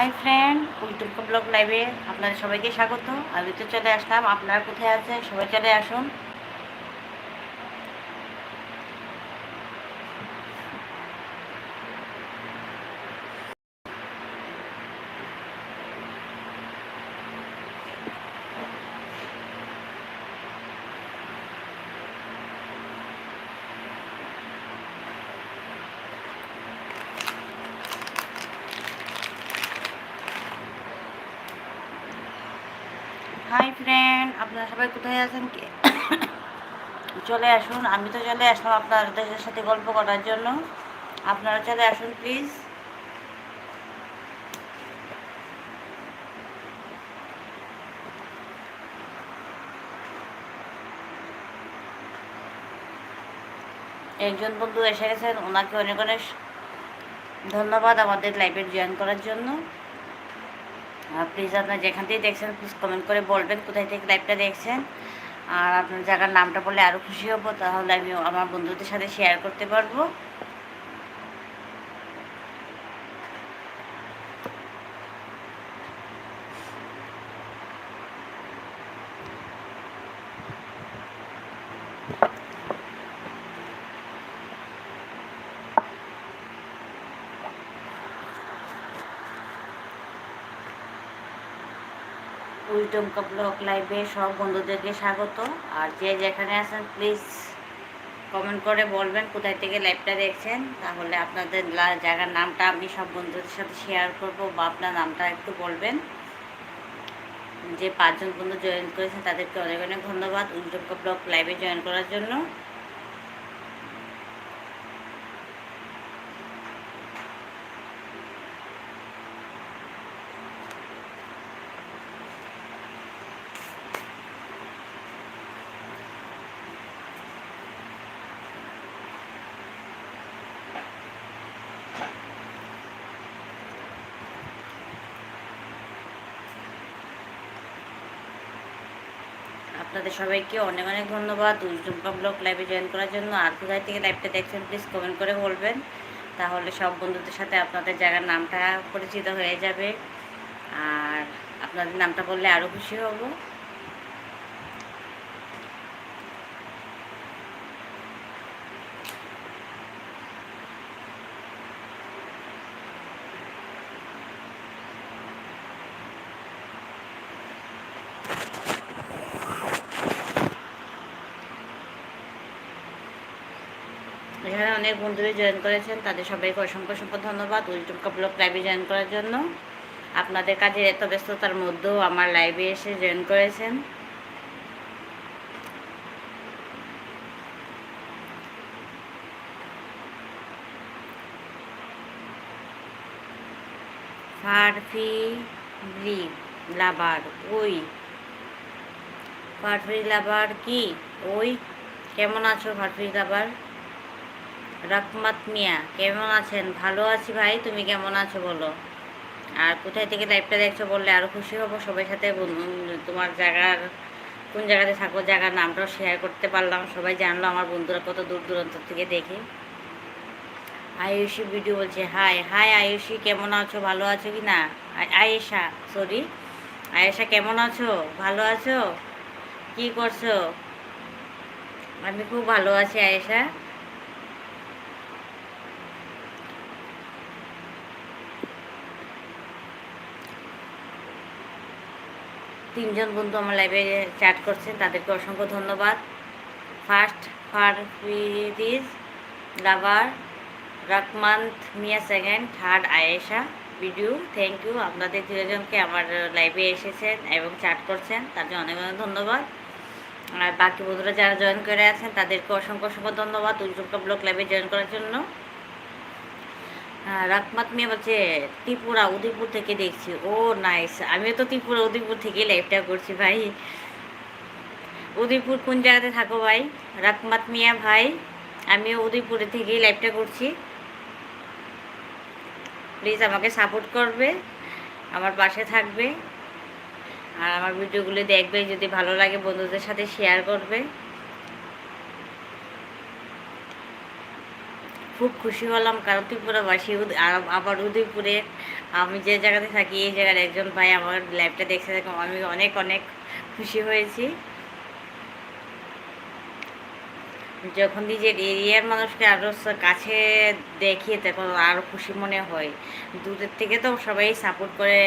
Hi friend উল্টুপ্পা blog লাইভে আপনাদের সবাইকে স্বাগত। আমি তো চলে আসলাম। আপনারা কোথায় আছেন? সবাই চলে আসুন হাই ফ্রেন্ড আপনারা সবাই কোথায় আছেন? কি? চলে আসুন, আমি তো চলে আসলাম আপনাদের সাথে গল্প করার জন্য। আপনারা চলে আসুন প্লিজ একজন বন্ধু এসে গেছেন, ওনাকে অনেক অনেক ধন্যবাদ আমাদের লাইভে জয়েন করার জন্য। প্লিজ আপনার যেখান থেকে দেখছেন প্লিজ কমেন্ট করে বলবেন কোথায় থেকে লাইভটা দেখছেন। আর আপনার জায়গার নামটা বললে আরও খুশি হব, তাহলে আমি আমার বন্ধুদের সাথে শেয়ার করতে পারব। উইটম ব্লগ লাইভে সব বন্ধুদেরকে স্বাগত। আর যে যেখানে আছেন প্লিজ কমেন্ট করে বলবেন কোথায় থেকে লাইভটা দেখছেন। তাহলে আপনাদের জায়গার নামটা আমি সব বন্ধুদের সাথে শেয়ার করব বা আপনার নামটা একটু বলবেন। যে পাঁচজন বন্ধু জয়েন করেছেন তাদেরকে অনেক অনেক ধন্যবাদ উইটম ব্লগ লাইভে জয়েন করার জন্য। আপনাদের সবাইকে অনেক অনেক ধন্যবাদ। দুজনকা ব্লগ লাইভে জয়েন করার জন্য। আর কোথায় থেকে লাইভটা দেখছেন প্লিজ কমেন্ট করে বলবেন। তাহলে সব বন্ধুদের সাথে আপনাদের জায়গার নামটা পরিচিত হয়ে যাবে। আর আপনাদের নামটা বললে আরও খুশি হব। অনেক বন্ধুরা জয়েন করেছেন, তাদের সবাইকে অসংখ্য অসংখ্য ধন্যবাদ। ইউটিউব ব্লগ লাইভে জয়েন করার জন্য। আপনাদের কাজের এত ব্যস্ততার মধ্যেও আমার লাইভে এসে জয়েন করেছেন। ফারফি ব্রি লাবার ওই। ফারফি লাবার কি? ওই। কেমন আছো ফারফি লাবার রকমত মিয়া, কেমন আছেন? ভালো আছি ভাই, তুমি কেমন আছো বলো? আর কোথায় থেকে লাইভটা দেখছ বললে আরও খুশি হব সবার সাথে তোমার জায়গার, কোন জায়গাতে থাকো, জায়গার নামটাও শেয়ার করতে পারলাম, সবাই জানলো, আমার বন্ধুরা কত দূর দূরান্ত থেকে দেখে। আয়ুষী ভিডিও বলছে হাই হাই আয়ুষী, কেমন আছো? ভালো আছো কি না? আয়েশা সরি আয়েশা, কেমন আছো? ভালো আছো? কি করছ? আমি খুব ভালো আছি, আয়েশা। তিনজন বন্ধু আমার লাইভে চ্যাট করছেন, তাদেরকে অসংখ্য ধন্যবাদ। ফার্স্ট ফার ফারফিরিজ লাভার রকমান্ত মিয়া second third Ayesha video thank you আপনাদের দুজনকে আমার লাইভে এসেছেন এবং চ্যাট করছেন, তার জন্য অনেক অনেক ধন্যবাদ। আর বাকি বন্ধুরা যারা জয়েন করে আছেন, তাদেরকে অসংখ্য অসংখ্য ধন্যবাদ উজ্জ্বলকা ব্লক লাইভে জয়েন করার জন্য। রাকমাত মিয়া বলছে, ত্রিপুরা, উদয়পুর থেকে দেখছি। ও নাইস আমিও তো ত্রিপুরা, উদয়পুর থেকেই লাইভটা করছি ভাই। উদয়পুর কোন জায়গাতে থাকো ভাই? রাকমাত মিয়া ভাই, আমিও উদয়পুরে থেকেই লাইভটা করছি। প্লিজ আমাকে সাপোর্ট করবে, আমার পাশে থাকবে। আর আমার ভিডিওগুলো দেখবে, যদি ভালো লাগে বন্ধুদের সাথে শেয়ার করবে। খুব খুশি হলাম, কারণ ত্রিপুরাবাসী আবার উদয়পুরে আমি যে জায়গাতে থাকি, এই জায়গার একজন ভাই আমার লাইভটা দেখছে, দেখে, আমি অনেক অনেক খুশি হয়েছি। যখন নিজের এরিয়ার মানুষকে আরও কাছে দেখিয়ে, তখন আরও খুশি মনে হয়। দূরের থেকে তো সবাই সাপোর্ট করে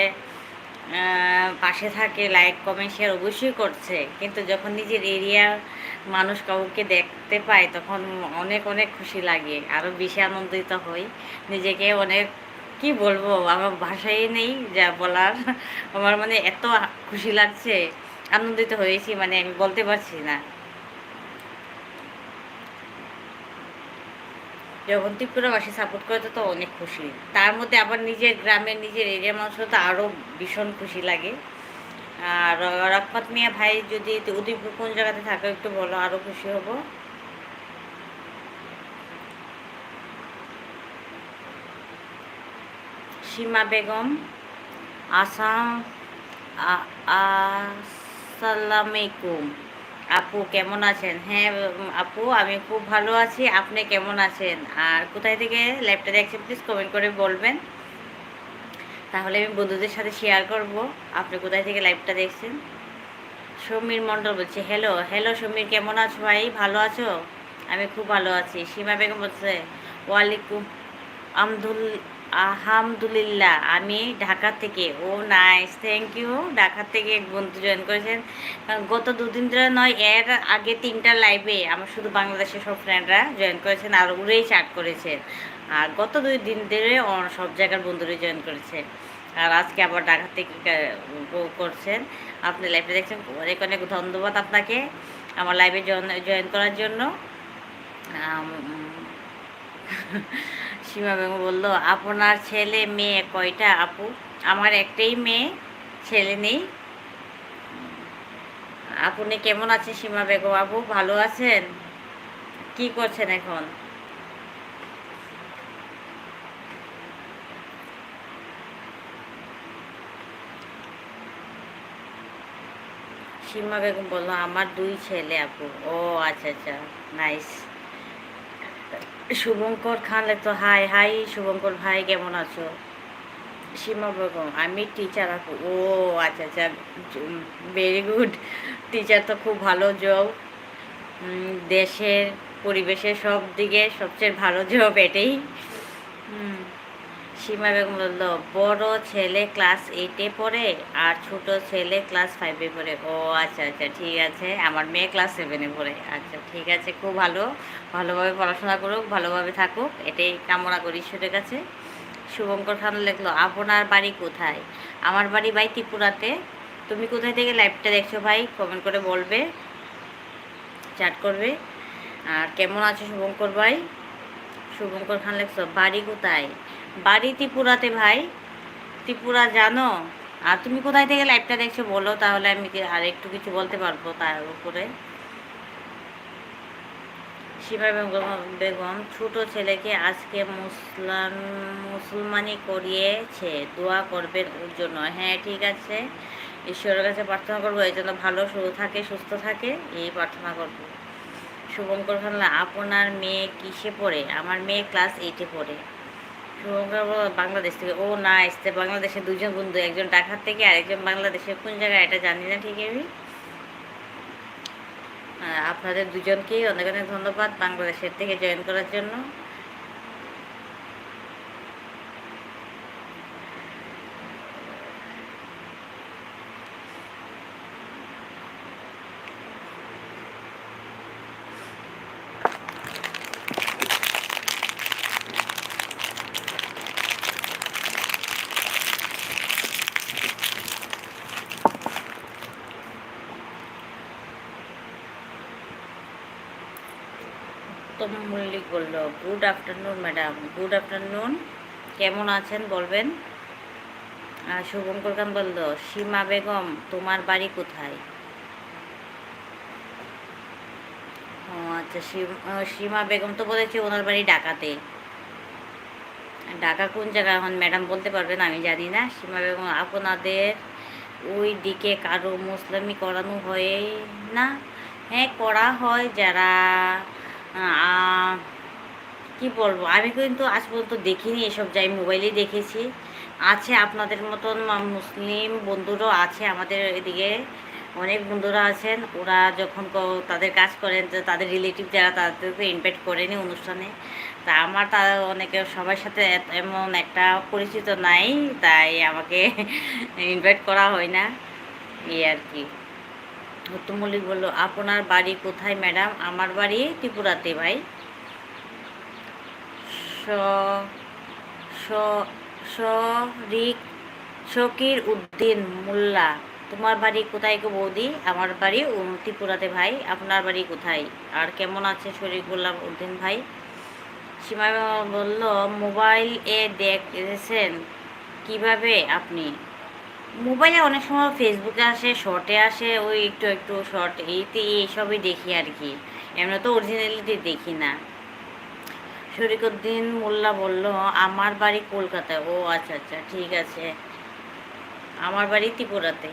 পাশে থাকে লাইক কমেন্ট শেয়ার অবশ্যই করছে। কিন্তু যখন নিজের এরিয়ার মানুষ কাউকে দেখতে পায়, তখন অনেক অনেক খুশি লাগে। আরও বেশি আনন্দিত হই। নিজেকে অনেক, কি বলব, আমার ভাষাই নেই যা বলার। আমার মানে এত খুশি লাগছে, আনন্দিত হয়েছি মানে আমি বলতে পারছি না। যখন ত্রিপুরাবাসী সাপোর্ট করে, তো অনেক খুশি। তার মধ্যে আবার নিজের গ্রামের, নিজের এরিয়ার মানুষের তো আরও ভীষণ খুশি লাগে। আর রকমত মিয়া ভাই যদি উদয়পুর কোন জায়গাতে থাকে, একটু বলো আরও খুশি হব। সীমা বেগম আসাম আসসালামাইকুম আপু কেমন আছেন? হ্যাঁ আপু, আমি খুব ভালো আছি। আপনি কেমন আছেন? আর কোথায় থেকে লাইভটা দেখছেন প্লিজ কমেন্ট করে বলবেন। তাহলে আমি বন্ধুদের সাথে শেয়ার করব। আপনি কোথায় থেকে লাইভটা দেখছেন? সমীর মণ্ডল বলছে হ্যালো হ্যালো সমীর, কেমন আছো ভাই? ভালো আছো? আমি খুব ভালো আছি। সীমা বেগম বলছে, ওয়ালাইকুম আমদুল আলহামদুলিল্লাহ, আমি ঢাকা থেকে। ও নাইস থ্যাংক ইউ ঢাকা থেকে এক বন্ধু জয়েন করেছেন। গত দুদিন ধরে নয়, এর আগে তিনটা লাইভে আমার শুধু বাংলাদেশের সব ফ্রেন্ডরা জয়েন করেছেন আর উড়েই চাট করেছেন। আর গত দুই দিন ধরে সব জায়গার বন্ধুরা জয়েন করেছে। আর আজকে আবার ঢাকা থেকে করছেন। আপনি লাইভে দেখছেন, অনেক অনেক ধন্যবাদ আপনাকে আমার লাইভে জয়েন করার জন্য। সীমা বেগম বলল, আপনার ছেলে মেয়ে কয়টা আপু? আমার একটাই মেয়ে, ছেলে নেই। আপনি কেমন আছেন সীমা বেগম আপু? ভালো আছেন? কি করছেন এখন? সীমা বেগম বলল, আমার দুই ছেলে আপু। ও আচ্ছা আচ্ছা নাইস শুভঙ্কর খান তো হাই হাই শুভঙ্কর ভাই, কেমন আছো? সীমা বেগম, আমি টিচার ও আচ্ছা আচ্ছা ভেরি গুড টিচার তো খুব ভালো জব দেশের পরিবেশের সব দিকে সবচেয়ে ভালো জব এটাই। সীমা বেগম বলল, বড় ছেলে ক্লাস এইটে পড়ে আর ছোট ছেলে ক্লাস ফাইভে পড়ে। ও আচ্ছা আচ্ছা ঠিক আছে। আমার মেয়ে ক্লাস সেভেনে পড়ে। আচ্ছা ঠিক আছে, খুব ভালো। ভালোভাবে পড়াশোনা করুক, ভালোভাবে থাকুক। এটাই কামনা করি ঈশ্বরের কাছে। শুভঙ্কর খান লিখলো, আপনার বাড়ি কোথায়? আমার বাড়ি ভাই ত্রিপুরাতে তুমি কোথায় থেকে লাইভটা দেখছ ভাই? কমেন্ট করে বলবে। চ্যাট করবে। আর কেমন আছো শুভঙ্কর ভাই? শুভঙ্কর খান লেখছো বাড়ি কোথায়? বাড়ি ত্রিপুরাতে ভাই। ত্রিপুরা জানো? আর তুমি কোথায় থেকে লাইভটা দেখছ বলো, তাহলে আমি আর একটু কিছু বলতে পারব তার উপরে। শিবা বেগম বেগম, ছোট ছেলেকে আজকে মুসলাম, মুসলমানি করিয়েছে। দোয়া করবেন ওর জন্য। হ্যাঁ ঠিক আছে। ঈশ্বরের কাছে প্রার্থনা করব এই জন্য ভালো থাকে, সুস্থ থাকে, এই প্রার্থনা করব। শুভঙ্কর খান্না আপনার মেয়ে কিসে পড়ে? আমার মেয়ে ক্লাস এইটে পড়ে। বাংলাদেশ থেকে। ও না এসতে বাংলাদেশের দুজন বন্ধু, একজন ঢাকার থেকে আর একজন বাংলাদেশের কোন জায়গায়? এটা জানি না ঠিক আমি। আপনাদের দুজনকেই অনেক অনেক ধন্যবাদ বাংলাদেশের থেকে জয়েন করার জন্য উত্তম মল্লিক বলল good afternoon madam good afternoon কেমন আছেন বলবেন? আর শুভঙ্কর খান বলল, সীমা বেগম, তোমার বাড়ি কোথায়? ও আচ্ছা সীম- বেগম তো বলেছে ওনার বাড়ি ঢাকাতে। ঢাকা কোন জায়গা? এখন ম্যাডাম বলতে পারবেন, আমি জানি না। সীমা বেগম, আপনাদের ওই দিকে কারও মুসলিমি করানো হয় না? হ্যাঁ করা হয় যারা কি বলব? আমি কিন্তু আজ পর্যন্ত দেখিনি এসব, যাই মোবাইলেই দেখেছি। আছে আপনাদের মতন মুসলিম বন্ধুরও আছে আমাদের এদিকে। অনেক বন্ধুরা আছেন, ওরা যখন তাদের কাজ করেন তাদের রিলেটিভ যারা, তাদেরকে ইনভাইট করেনি অনুষ্ঠানে। তা আমার তা অনেকে সবার সাথে এমন একটা পরিচিত নাই, তাই আমাকে ইনভাইট করা হয় না। এই আর কি। উত্তম মল্লিক বলল, আপনার বাড়ি কোথায় ম্যাডাম আমার বাড়ি ত্রিপুরাতে, ভাই। শরিক শকির উদ্দিন মোল্লা। তোমার বাড়ি কোথায় গো বৌদি? আমার বাড়ি উম, ত্রিপুরাতে ভাই। আপনার বাড়ি কোথায়? আর কেমন আছে শরীফুল্লাহ উদ্দিন ভাই? সীমা বলল মোবাইল এ দেখেছেন কীভাবে আপনি? মোবাইলে অনেক সময় ফেসবুকে আসে শর্টে আসে ওই একটু একটু শর্ট এইতে এইসবই দেখি আর কি। এমনি তো অরিজিনালিটি দেখি না। শরিকুদ্দিন মোল্লা বলল, আমার বাড়ি কলকাতায়। ও আচ্ছা আচ্ছা ঠিক আছে। আমার বাড়ি ত্রিপুরাতে।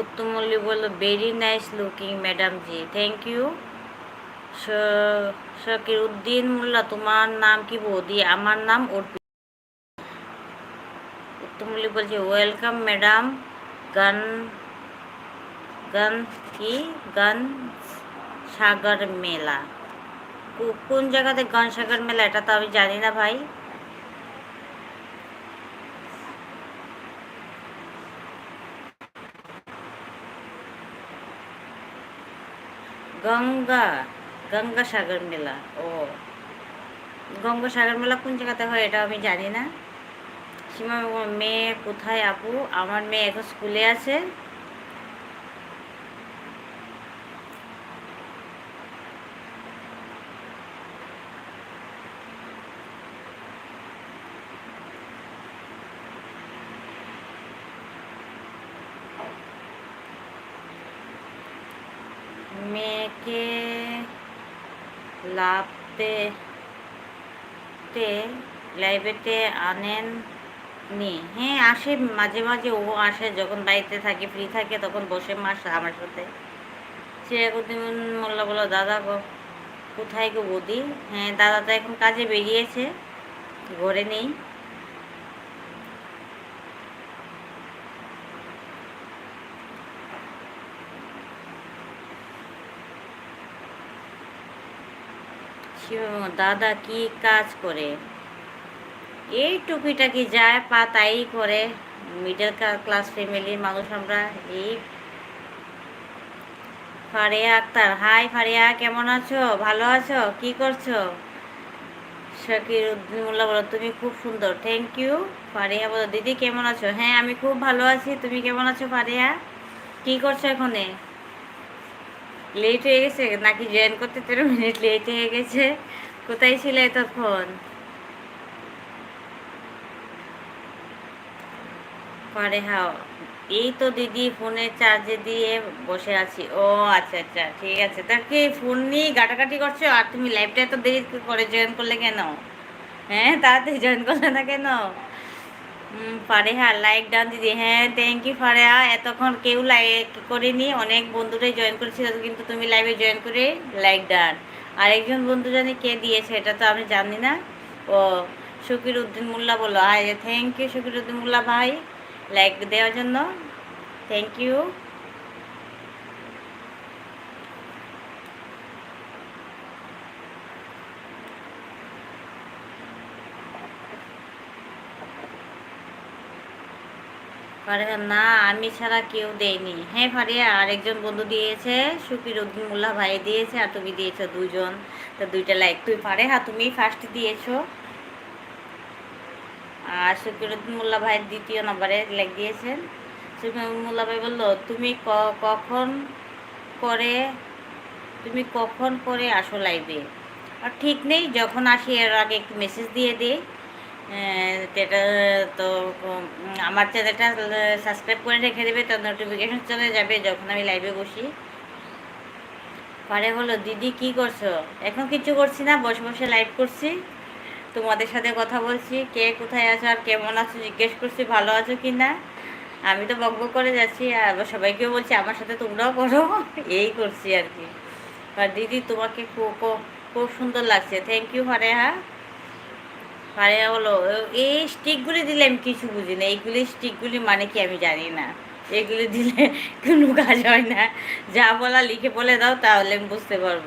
উত্তম মল্লিক বলল very nice looking madam ji thank you Shakir Uddin Molla তোমার নাম কি বৌদি আমার নাম অর্পি উত্তম মল্লিক বলছে ওয়েলকাম ম্যাডাম গান গান কি গান সাগর মেলা কো- কোন জায়গাতে গান সাগর মেলা এটা তো আমি জানি না ভাই। গঙ্গা। গঙ্গা সাগর মেলা, ও। গঙ্গা সাগর মেলা কোন জায়গাতে হয় এটা আমি জানি না। সীমা, মেয়ে কোথায় আপু? আমার মেয়ে এখন স্কুলে আছে। মেয়েকে লাভতে, তে লাইব্রেরিতে আনেন নি। হ্যাঁ আসে মাঝে মাঝে, ও আসে যখন বাড়িতে থাকে, ফ্রি থাকে, তখন বসে মাস আমার সাথে। সিরাকুদ্দিন মোল্লা বলো দাদা গো, কোথায় গো বৌদি? হ্যাঁ দাদা তো এখন কাজে বেরিয়েছে, ঘরে নেই। দাদা কি কাজ করে? এই টুকিটাকি যায় পা তাই করে মিডল ক্লাস ফ্যামিলির মানুষ আমরা এই ফারিয়া আক্তার। হাই ফারিয়া, কেমন আছো? ভালো আছো? কি করছ? শাকির উদ্দিন মোল্লা বলো, তুমি খুব সুন্দর। থ্যাংক ইউ ফারিয়া বলো। দিদি, কেমন আছো? হ্যাঁ আমি খুব ভালো আছি। তুমি কেমন আছো, ফারিয়া? কি করছ এখানে? লেট হয়ে গেছে, নাকি জয়েন করতে তেরো মিনিট লেট হয়ে গেছে? কোথায় ছিলে তখন? পরে হাও, এই তো দিদি ফোনে চার্জে দিয়ে বসে আছি। ও আচ্ছা আচ্ছা ঠিক আছে। তা কি ফোন নিয়ে ঘাটাঘাটি করছ? আর তুমি লাইভটা এত দেরি করে জয়েন করলে কেন? হ্যাঁ তাড়াতাড়ি জয়েন করলে না কেন? ফারেহা লাইক ডান দিদি। হ্যাঁ থ্যাংক ইউ ফারেহা। এতক্ষণ কেউ লাইক করেনি, অনেক বন্ধুরাই জয়েন করেছিল, কিন্তু তুমি লাইভে জয়েন করে লাইক ডান। আরেকজন বন্ধু জানি কে দিয়েছে, এটা তো আমি জানি না। ও শকির উদ্দিন মোল্লা বলো আয় থ্যাংক ইউ শকির উদ্দিন মোল্লা ভাই লাইক দেওয়ার জন্য। থ্যাংক ইউ ফারিয়া না, আমি ছাড়া কেউ দেয়নি। হ্যাঁ ফারিয়া, আরেকজন বন্ধু দিয়েছে সুকির উদ্দিন মোল্লা ভাই দিয়েছে, আর তুমি দিয়েছ দুজন তো দুইটা লাইক তুই পারে হ্যাঁ তুমি ফার্স্ট দিয়েছ। আর সুকির উদ্দিন মোল্লা ভাই দ্বিতীয় নম্বরে লাইক দিয়েছেন। সুকির মোল্লা ভাই বলল, তুমি কখন করে, তুমি কখন করে আসো লাইভে আর ঠিক নেই, যখন আসি এর আগে একটু মেসেজ দিয়ে দিই এটা তো, আমার চ্যানেলটা সাবস্ক্রাইব করে রেখে দেবে, তো নোটিফিকেশন চলে যাবে যখন আমি লাইভে বসি। পরে হলো দিদি কি করছ? এখন কিছু করছি না, বসে বসে লাইভ করছি। তোমাদের সাথে কথা বলছি, কে কোথায় আছো আর কেমন আছো জিজ্ঞেস করছি, ভালো আছো কি না? আমি তো বকবক করে যাচ্ছি, আর সবাইকেও বলছি, আমার সাথে তোমরাও করো। এই করছি আর কি। আর দিদি, তোমাকে খুব সুন্দর লাগছে। থ্যাংক ইউ ফারেহা ফারেহা বলো এই স্টিকগুলি দিলে আমি কিছু বুঝি না, এইগুলি স্টিকগুলি মানে কি আমি জানি না। এগুলি দিলে কোনো কাজ হয় না। যা বলা লিখে বলে দাও, তাহলে আমি বুঝতে পারব।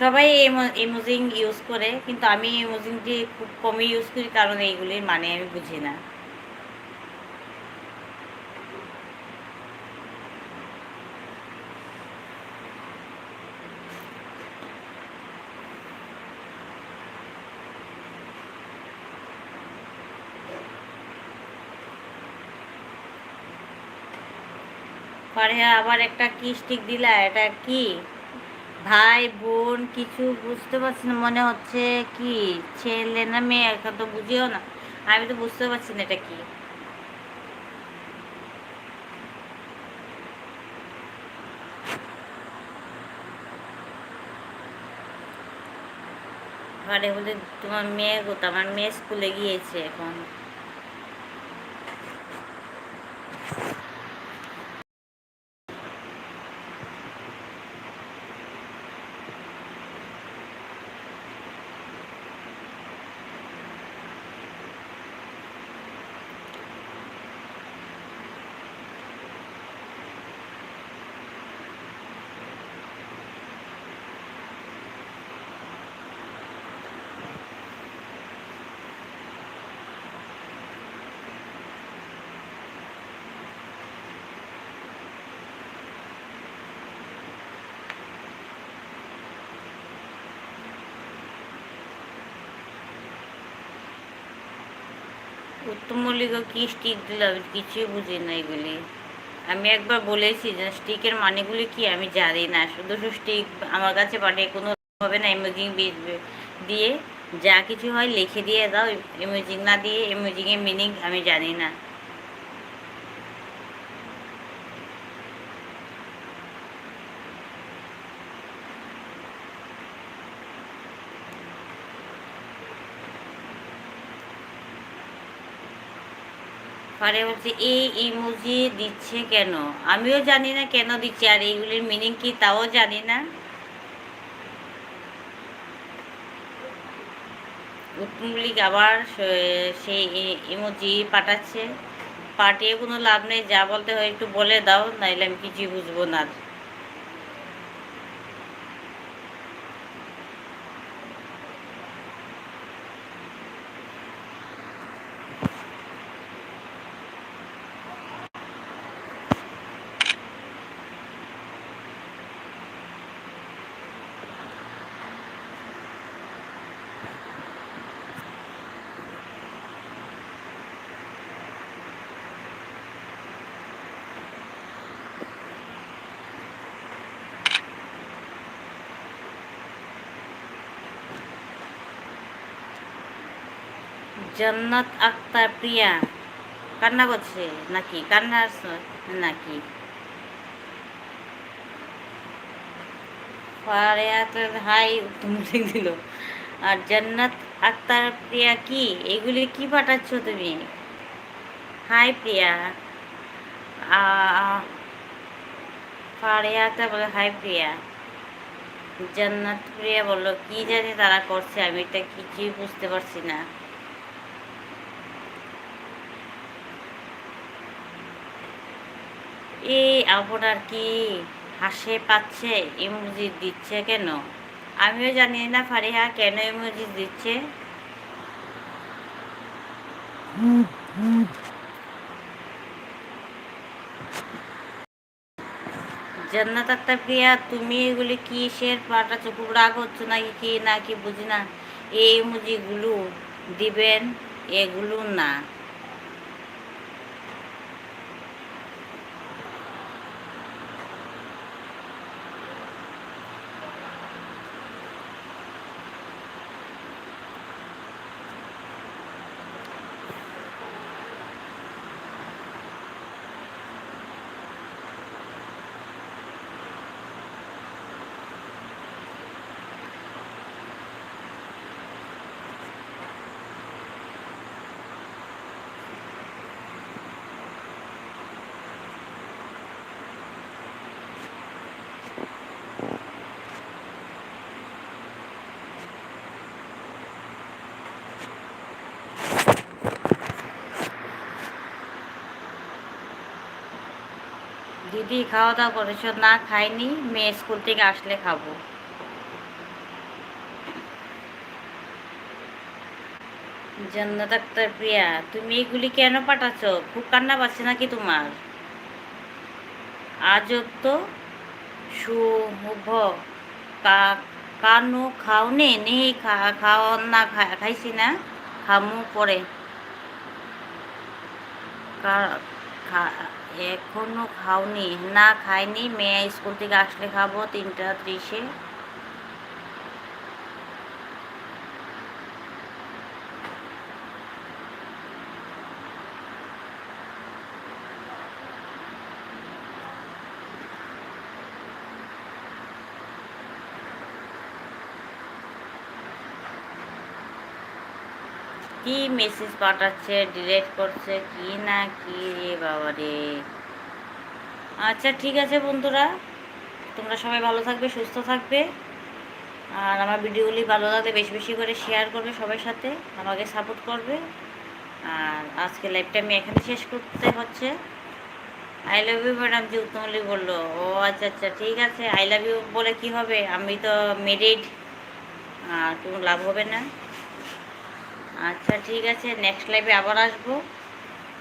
সবাই ইমোজিং ইউজ করে, কিন্তু আমি ইমোজিংটি খুব কমই ইউজ করি, কারণ এইগুলির মানে আমি বুঝি না। পরে আবার একটা কি স্টিক দিলা, এটা কি? ভাই, বোন, কিছু বুঝতে পারছি না, মনে হচ্ছে কি? ছেলে না মেয়ে একটা তো বুঝিও না। আমি তো বুঝতে পারছি না এটা কি। ঘরে বলে তোমার মেয়ে কোথা আমার মেয়ে স্কুলে গিয়েছে এখন। উত্তম মল্লিক কী স্টিক দিল আমি কিছুই বুঝি না এগুলি। আমি একবার বলেছি যে স্টিকের মানেগুলি কি আমি জানি না, শুধু স্টিক আমার কাছে পাঠিয়ে কোনো হবে না ইমেজিং দিয়ে যা কিছু হয় লিখে দিয়ে দাও ইমেজিং না দিয়ে ইমেজিংয়ের মিনিং আমি জানি না। পরে বলছে, এই ইমোজি দিচ্ছে কেন? আমিও জানি না কেন দিচ্ছে, আর এইগুলির মিনিং কি তাও জানি না। উত্তমলিক আবার সেই ইমোজি পাঠাচ্ছে। পাঠিয়ে কোনো লাভ নেই, যা বলতে হয় একটু বলে দাও, নাইলে আমি কিছুই বুঝব না। জান্নাত আক্তার প্রিয়া। কান্না করছে নাকি? কান্না নাকি? হাই উত্তম দিল। আর জান্নাত আক্তার প্রিয়া কি? এগুলি কি পাঠাচ্ছ তুমি? হাই প্রিয়া। ফারিয়াতে বলে, হাই প্রিয়া। জান্নাত প্রিয়া বলল, কি জানি তারা করছে? আমি এটা কিছুই বুঝতে পারছি না। এই আপনার কি হাসে পাচ্ছে? ইমোজি দিচ্ছে কেন? আমিও জানি না ফারিহা, কেন ইমোজি দিচ্ছে? জান্নাত আক্তার প্রিয়া, তুমি এগুলি কিসের পাঠাচ্ছ খুব রাগ হচ্ছে নাকি কি না কি বুঝি না? এই ইমোজিগুলো দিবেন, এগুলো না। দিদি খাওয়া দাওয়া করেছ না খাইনি মেয়ে স্কুল থেকে আসলে খাব। জান্নাত আক্তার প্রিয়া, তুমি এগুলি কেন পাঠাচ্ছ? খুব কান্না পাচ্ছে নাকি তোমার? আজব তো। শুভ কানু খাওনে? নেই খা, খাওয়া, না খাইছি না। খামু পরে। খা- এখনও খাওনি। না খাইনি মেয়ে স্কুল থেকে আসলে খাব তিনটা ত্রিশে। কি মেসেজ পাঠাচ্ছে ডিলেট করছে, কি না কি রে বাবা রে। আচ্ছা ঠিক আছে বন্ধুরা, তোমরা সবাই ভালো থাকবে, সুস্থ থাকবে। আর আমার ভিডিওগুলি ভালো লাগলে বেশি বেশি করে শেয়ার করবে সবার সাথে, আমাকে সাপোর্ট করবে। আর আজকে লাইভটা আমি এখানে শেষ করতে হচ্ছে। আই লাভ ইউ ম্যাডাম যে উত্তমলি বলল। ও আচ্ছা আচ্ছা ঠিক আছে আই লাভ ইউ বলে কি হবে? আমি তো মেরিড আর কোনো লাভ হবে না। আচ্ছা ঠিক আছে নেক্সট লাইভে আবার আসব।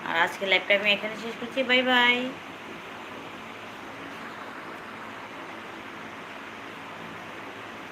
আর আজকে লাইভটা আমি এখানে শেষ করছি বাই বাই